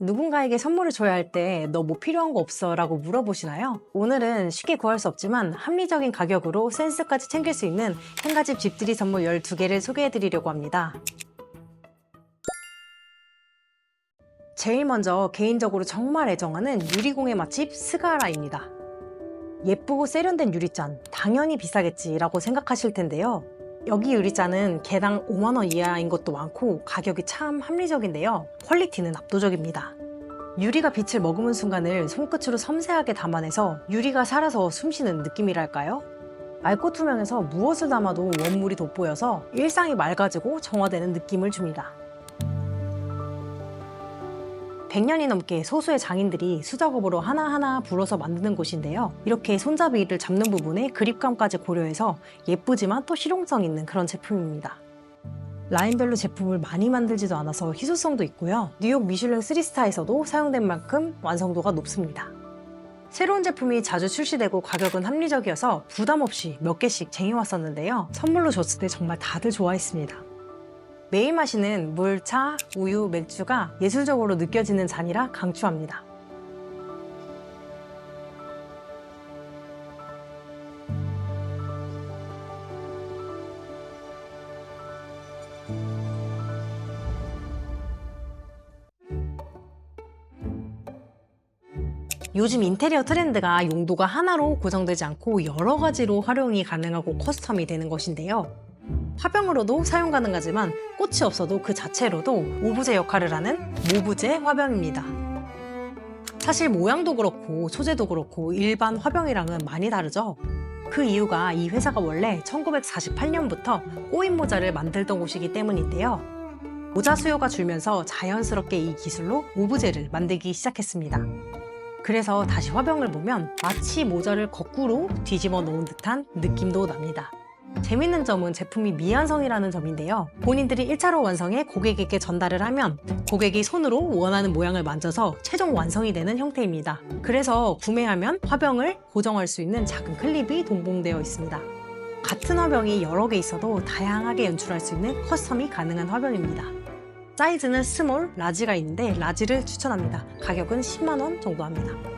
누군가에게 선물을 줘야 할 때 너 뭐 필요한 거 없어? 라고 물어보시나요? 오늘은 쉽게 구할 수 없지만 합리적인 가격으로 센스까지 챙길 수 있는 한 가지 집들이 선물 12개를 소개해 드리려고 합니다. 제일 먼저 개인적으로 정말 애정하는 유리공예 맛집 스가라입니다. 예쁘고 세련된 유리잔, 당연히 비싸겠지 라고 생각하실 텐데요. 여기 유리잔은 개당 5만원 이하인 것도 많고 가격이 참 합리적인데요. 퀄리티는 압도적입니다. 유리가 빛을 머금은 순간을 손끝으로 섬세하게 담아내서 유리가 살아서 숨쉬는 느낌이랄까요? 맑고 투명해서 무엇을 담아도 원물이 돋보여서 일상이 맑아지고 정화되는 느낌을 줍니다. 100년이 넘게 소수의 장인들이 수작업으로 하나하나 불어서 만드는 곳인데요. 이렇게 손잡이를 잡는 부분에 그립감까지 고려해서 예쁘지만 또 실용성 있는 그런 제품입니다. 라인별로 제품을 많이 만들지도 않아서 희소성도 있고요. 뉴욕 미슐랭 3스타에서도 사용된 만큼 완성도가 높습니다. 새로운 제품이 자주 출시되고 가격은 합리적이어서 부담 없이 몇 개씩 쟁여왔었는데요. 선물로 줬을 때 정말 다들 좋아했습니다. 매일 마시는 물, 차, 우유, 맥주가 예술적으로 느껴지는 잔이라 강추합니다. 요즘 인테리어 트렌드가 용도가 하나로 고정되지 않고 여러 가지로 활용이 가능하고 커스텀이 되는 것인데요. 화병으로도 사용 가능하지만 꽃이 없어도 그 자체로도 오브제 역할을 하는 모브제 화병입니다. 사실 모양도 그렇고 소재도 그렇고 일반 화병이랑은 많이 다르죠. 그 이유가 이 회사가 원래 1948년부터 꼬인 모자를 만들던 곳이기 때문인데요. 모자 수요가 줄면서 자연스럽게 이 기술로 오브제를 만들기 시작했습니다. 그래서 다시 화병을 보면 마치 모자를 거꾸로 뒤집어 놓은 듯한 느낌도 납니다. 재밌는 점은 제품이 미완성이라는 점인데요. 본인들이 1차로 완성해 고객에게 전달을 하면 고객이 손으로 원하는 모양을 만져서 최종 완성이 되는 형태입니다. 그래서 구매하면 화병을 고정할 수 있는 작은 클립이 동봉되어 있습니다. 같은 화병이 여러 개 있어도 다양하게 연출할 수 있는 커스텀이 가능한 화병입니다. 사이즈는 스몰, 라지가 있는데 라지를 추천합니다. 가격은 10만원 정도 합니다.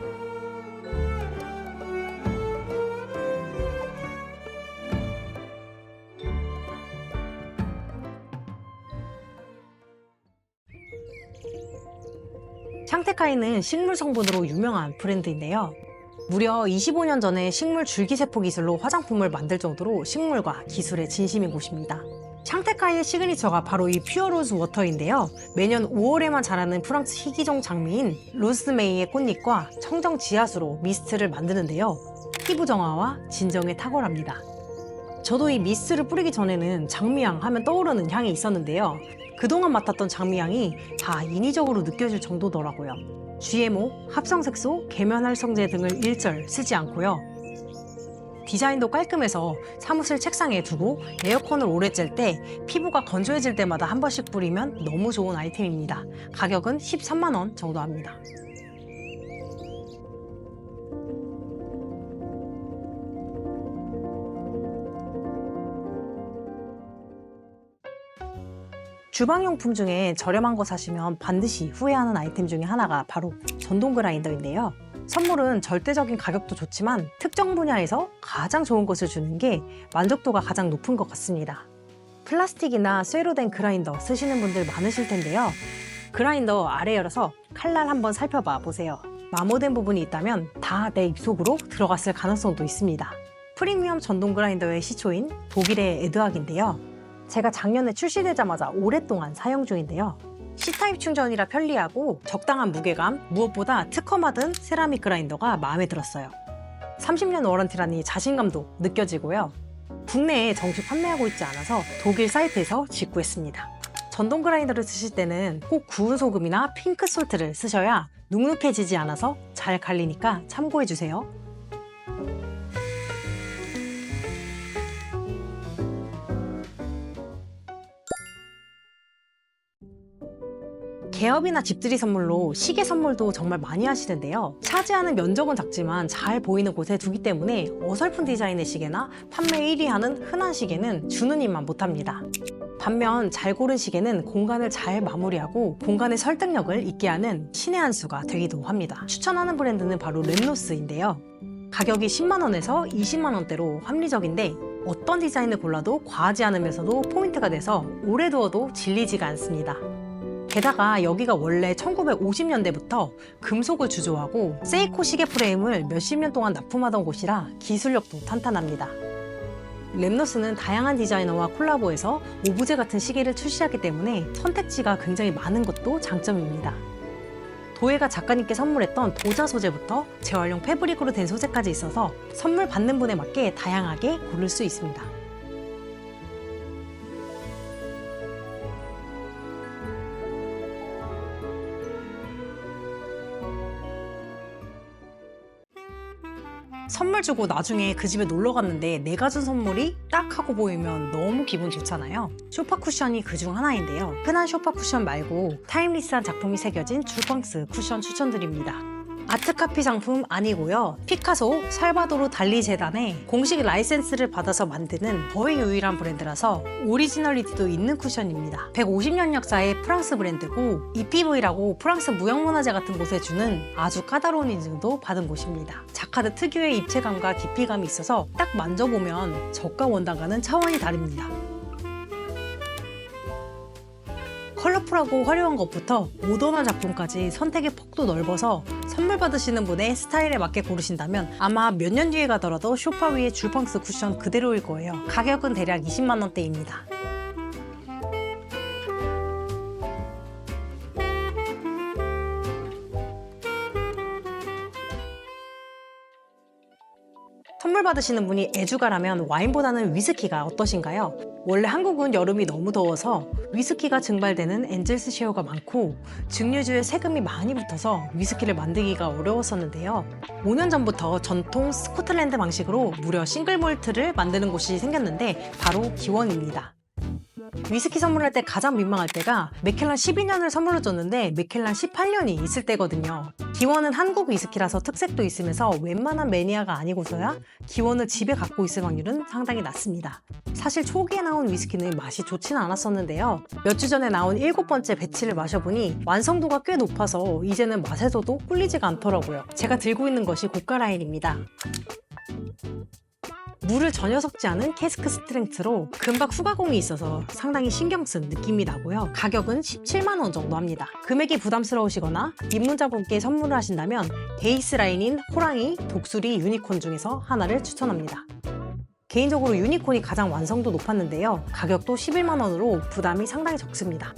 샹테카이는 식물 성분으로 유명한 브랜드인데요. 무려 25년 전에 식물 줄기세포 기술로 화장품을 만들 정도로 식물과 기술에 진심인 곳입니다. 샹테카이의 시그니처가 바로 이 퓨어로즈 워터인데요. 매년 5월에만 자라는 프랑스 희귀종 장미인 로스메이의 꽃잎과 청정 지하수로 미스트를 만드는데요. 피부 정화와 진정에 탁월합니다. 저도 이 미스트를 뿌리기 전에는 장미향 하면 떠오르는 향이 있었는데요. 그동안 맡았던 장미향이 다 인위적으로 느껴질 정도더라고요. GMO, 합성색소, 계면활성제 등을 일절 쓰지 않고요. 디자인도 깔끔해서 사무실 책상에 두고 에어컨을 오래 쨘때 피부가 건조해질 때마다 한 번씩 뿌리면 너무 좋은 아이템입니다. 가격은 13만 원 정도 합니다. 주방용품 중에 저렴한 거 사시면 반드시 후회하는 아이템 중에 하나가 바로 전동 그라인더인데요. 선물은 절대적인 가격도 좋지만 특정 분야에서 가장 좋은 것을 주는 게 만족도가 가장 높은 것 같습니다. 플라스틱이나 쇠로 된 그라인더 쓰시는 분들 많으실 텐데요. 그라인더 아래 열어서 칼날 한번 살펴봐 보세요. 마모된 부분이 있다면 다 내 입속으로 들어갔을 가능성도 있습니다. 프리미엄 전동 그라인더의 시초인 독일의 에드악인데요. 제가 작년에 출시되자마자 오랫동안 사용 중인데요. C타입 충전이라 편리하고 적당한 무게감, 무엇보다 특허받은 세라믹 그라인더가 마음에 들었어요. 30년 워런티라니 자신감도 느껴지고요. 국내에 정식 판매하고 있지 않아서 독일 사이트에서 직구했습니다. 전동 그라인더를 쓰실 때는 꼭 구운 소금이나 핑크 솔트를 쓰셔야 눅눅해지지 않아서 잘 갈리니까 참고해 주세요. 개업이나 집들이 선물로 시계 선물도 정말 많이 하시는데요. 차지하는 면적은 작지만 잘 보이는 곳에 두기 때문에 어설픈 디자인의 시계나 판매 1위 하는 흔한 시계는 주는 입만 못합니다. 반면 잘 고른 시계는 공간을 잘 마무리하고 공간의 설득력을 있게 하는 신의 한 수가 되기도 합니다. 추천하는 브랜드는 바로 렘노스인데요. 가격이 10만원에서 20만원대로 합리적인데 어떤 디자인을 골라도 과하지 않으면서도 포인트가 돼서 오래 두어도 질리지가 않습니다. 게다가 여기가 원래 1950년대부터 금속을 주조하고 세이코 시계 프레임을 몇십 년 동안 납품하던 곳이라 기술력도 탄탄합니다. 랩너스는 다양한 디자이너와 콜라보해서 오브제 같은 시계를 출시하기 때문에 선택지가 굉장히 많은 것도 장점입니다. 도예가 작가님께 선물했던 도자 소재부터 재활용 패브릭으로 된 소재까지 있어서 선물 받는 분에 맞게 다양하게 고를 수 있습니다. 선물 주고 나중에 그 집에 놀러 갔는데 내가 준 선물이 딱 하고 보이면 너무 기분 좋잖아요. 쇼파 쿠션이 그 중 하나인데요. 흔한 쇼파 쿠션 말고 타임리스한 작품이 새겨진 줄광스 쿠션 추천드립니다. 아트카피 상품 아니고요. 피카소, 살바도르 달리 재단의 공식 라이센스를 받아서 만드는 거의 유일한 브랜드라서 오리지널리티도 있는 쿠션입니다. 150년 역사의 프랑스 브랜드고 EPV라고 프랑스 무형문화재 같은 곳에 주는 아주 까다로운 인증도 받은 곳입니다. 자카드 특유의 입체감과 깊이감이 있어서 딱 만져보면 저가 원단과는 차원이 다릅니다. 컬러풀하고 화려한 것부터 모던한 작품까지 선택의 폭도 넓어서 선물 받으시는 분의 스타일에 맞게 고르신다면 아마 몇 년 뒤에 가더라도 쇼파 위에 줄팡스 쿠션 그대로일 거예요. 가격은 대략 20만 원대입니다. 선물 받으시는 분이 애주가라면 와인보다는 위스키가 어떠신가요? 원래 한국은 여름이 너무 더워서 위스키가 증발되는 엔젤스 쉐어가 많고 증류주에 세금이 많이 붙어서 위스키를 만들기가 어려웠었는데요. 5년 전부터 전통 스코틀랜드 방식으로 무려 싱글 몰트를 만드는 곳이 생겼는데 바로 기원입니다. 위스키 선물할 때 가장 민망할 때가 맥켈란 12년을 선물로 줬는데 맥켈란 18년이 있을 때거든요. 기원은 한국 위스키라서 특색도 있으면서 웬만한 매니아가 아니고서야 기원을 집에 갖고 있을 확률은 상당히 낮습니다. 사실 초기에 나온 위스키는 맛이 좋지는 않았었는데요. 몇 주 전에 나온 일곱 번째 배치를 마셔보니 완성도가 꽤 높아서 이제는 맛에서도 꿀리지가 않더라고요. 제가 들고 있는 것이 고가 라인입니다. 물을 전혀 섞지 않은 캐스크 스트렝스로 금박 후가공이 있어서 상당히 신경 쓴 느낌이 나고요. 가격은 17만 원 정도 합니다. 금액이 부담스러우시거나 입문자분께 선물을 하신다면 베이스 라인인 호랑이, 독수리, 유니콘 중에서 하나를 추천합니다. 개인적으로 유니콘이 가장 완성도 높았는데요. 가격도 11만 원으로 부담이 상당히 적습니다.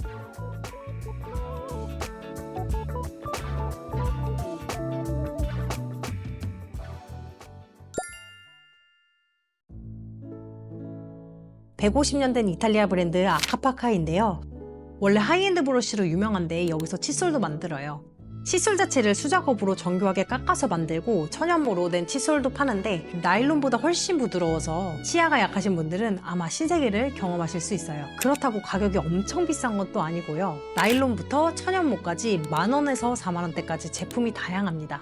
(150년) 된 이탈리아 브랜드 아카파카인데요 원래 하이엔드 브러쉬로 유명한데 여기서 칫솔도 만들어요 칫솔 자체를 수작업으로 정교하게 깎아서 만들고 천연모로 된 칫솔도 파는데 나일론보다 훨씬 부드러워서 치아가 약하신 분들은 아마 신세계를 경험하실 수 있어요. 그렇다고 가격이 엄청 비싼 것도 아니고요. 나일론부터 천연모까지 만원에서 4만원대까지 제품이 다양합니다.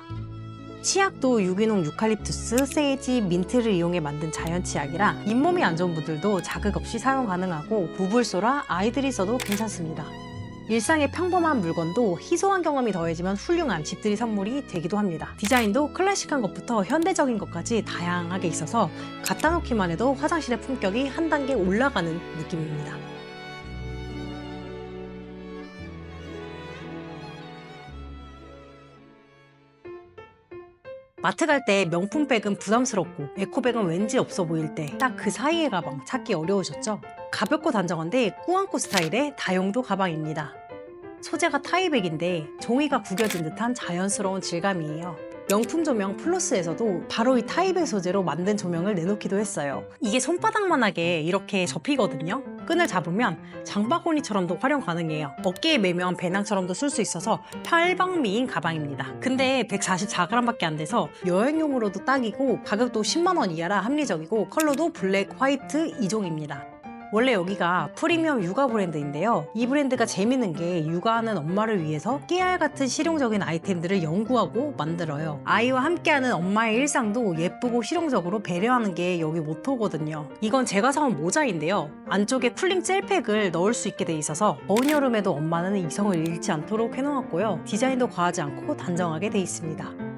치약도 유기농 유칼립투스, 세이지, 민트를 이용해 만든 자연 치약이라 잇몸이 안 좋은 분들도 자극 없이 사용 가능하고 무불소라 아이들이 써도 괜찮습니다. 일상의 평범한 물건도 희소한 경험이 더해지면 훌륭한 집들이 선물이 되기도 합니다. 디자인도 클래식한 것부터 현대적인 것까지 다양하게 있어서 갖다 놓기만 해도 화장실의 품격이 한 단계 올라가는 느낌입니다. 마트 갈 때 명품백은 부담스럽고 에코백은 왠지 없어 보일 때 딱 그 사이의 가방 찾기 어려우셨죠? 가볍고 단정한데 꾸안꾸 스타일의 다용도 가방입니다. 소재가 타이백인데 종이가 구겨진 듯한 자연스러운 질감이에요. 명품 조명 플러스에서도 바로 이 타이백 소재로 만든 조명을 내놓기도 했어요. 이게 손바닥만하게 이렇게 접히거든요. 끈을 잡으면 장바구니처럼도 활용 가능해요. 어깨에 매면 배낭처럼도 쓸 수 있어서 팔방미인 가방입니다. 근데 144g밖에 안 돼서 여행용으로도 딱이고 가격도 10만 원 이하라 합리적이고 컬러도 블랙, 화이트 2종입니다. 원래 여기가 프리미엄 육아 브랜드인데요. 이 브랜드가 재밌는 게 육아하는 엄마를 위해서 깨알 같은 실용적인 아이템들을 연구하고 만들어요. 아이와 함께하는 엄마의 일상도 예쁘고 실용적으로 배려하는 게 여기 모토거든요. 이건 제가 사온 모자인데요. 안쪽에 쿨링 젤팩을 넣을 수 있게 돼 있어서 더운 여름에도 엄마는 이성을 잃지 않도록 해놓았고요. 디자인도 과하지 않고 단정하게 돼 있습니다.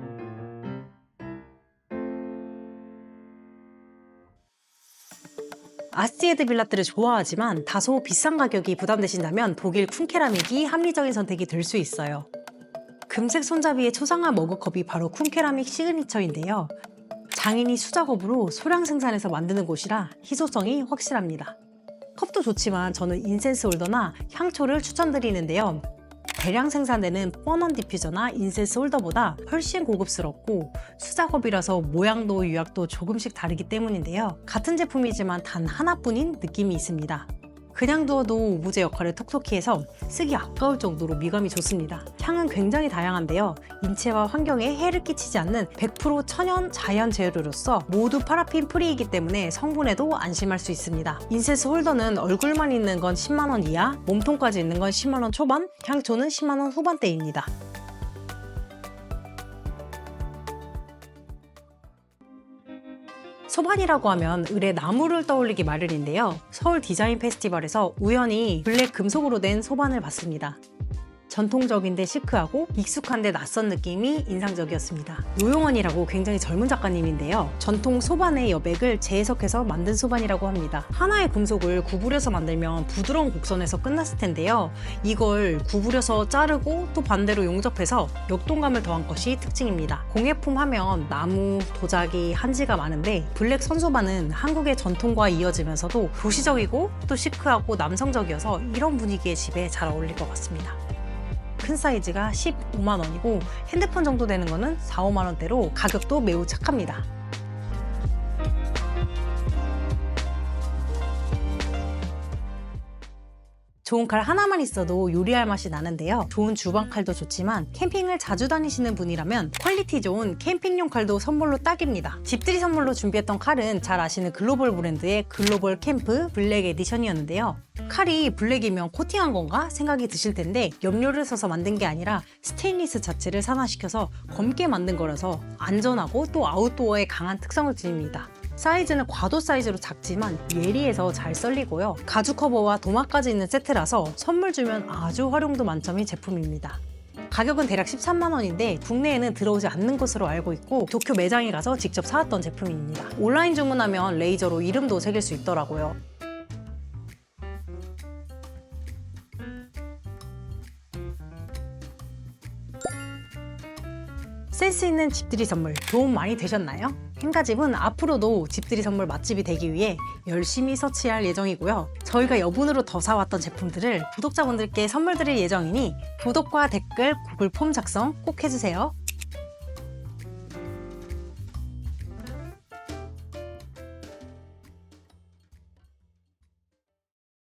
아스티에드 빌라트를 좋아하지만 다소 비싼 가격이 부담되신다면 독일 쿤케라믹이 합리적인 선택이 될 수 있어요. 금색 손잡이의 초상화 머그컵이 바로 쿤케라믹 시그니처인데요. 장인이 수작업으로 소량 생산해서 만드는 곳이라 희소성이 확실합니다. 컵도 좋지만 저는 인센스 홀더나 향초를 추천드리는데요. 대량 생산되는 뻔한 디퓨저나 인센스 홀더보다 훨씬 고급스럽고 수작업이라서 모양도 유약도 조금씩 다르기 때문인데요. 같은 제품이지만 단 하나뿐인 느낌이 있습니다. 그냥 두어도 우부제 역할을 톡톡히 해서 쓰기 아까울 정도로 미감이 좋습니다. 향은 굉장히 다양한데요. 인체와 환경에 해를 끼치지 않는 100% 천연 자연 재료로서 모두 파라핀 프리이기 때문에 성분에도 안심할 수 있습니다. 인센스 홀더는 얼굴만 있는 건 10만원 이하, 몸통까지 있는 건 10만원 초반, 향초는 10만원 후반대입니다. 소반이라고 하면 을의 나무를 떠올리기 마련인데요. 서울 디자인 페스티벌에서 우연히 블랙 금속으로 된 소반을 봤습니다. 전통적인데 시크하고 익숙한데 낯선 느낌이 인상적이었습니다. 노용원이라고 굉장히 젊은 작가님인데요. 전통 소반의 여백을 재해석해서 만든 소반이라고 합니다. 하나의 금속을 구부려서 만들면 부드러운 곡선에서 끝났을 텐데요. 이걸 구부려서 자르고 또 반대로 용접해서 역동감을 더한 것이 특징입니다. 공예품 하면 나무, 도자기, 한지가 많은데 블랙 선소반은 한국의 전통과 이어지면서도 도시적이고 또 시크하고 남성적이어서 이런 분위기의 집에 잘 어울릴 것 같습니다. 큰 사이즈가 15만 원이고 핸드폰 정도 되는 거는 4, 5만 원대로 가격도 매우 착합니다. 좋은 칼 하나만 있어도 요리할 맛이 나는데요. 좋은 주방 칼도 좋지만 캠핑을 자주 다니시는 분이라면 퀄리티 좋은 캠핑용 칼도 선물로 딱입니다. 집들이 선물로 준비했던 칼은 잘 아시는 글로벌 브랜드의 글로벌 캠프 블랙 에디션이었는데요. 칼이 블랙이면 코팅한 건가 생각이 드실 텐데 염료를 써서 만든 게 아니라 스테인리스 자체를 산화시켜서 검게 만든 거라서 안전하고 또 아웃도어에 강한 특성을 지닙니다. 사이즈는 과도 사이즈로 작지만 예리해서 잘 썰리고요. 가죽 커버와 도마까지 있는 세트라서 선물 주면 아주 활용도 만점인 제품입니다. 가격은 대략 13만 원인데 국내에는 들어오지 않는 것으로 알고 있고 도쿄 매장에 가서 직접 사왔던 제품입니다. 온라인 주문하면 레이저로 이름도 새길 수 있더라고요. 센스 있는 집들이 선물 도움 많이 되셨나요? 행가집은 앞으로도 집들이 선물 맛집이 되기 위해 열심히 서치할 예정이고요. 저희가 여분으로 더 사왔던 제품들을 구독자분들께 선물 드릴 예정이니 구독과 댓글, 구글 폼 작성 꼭 해주세요.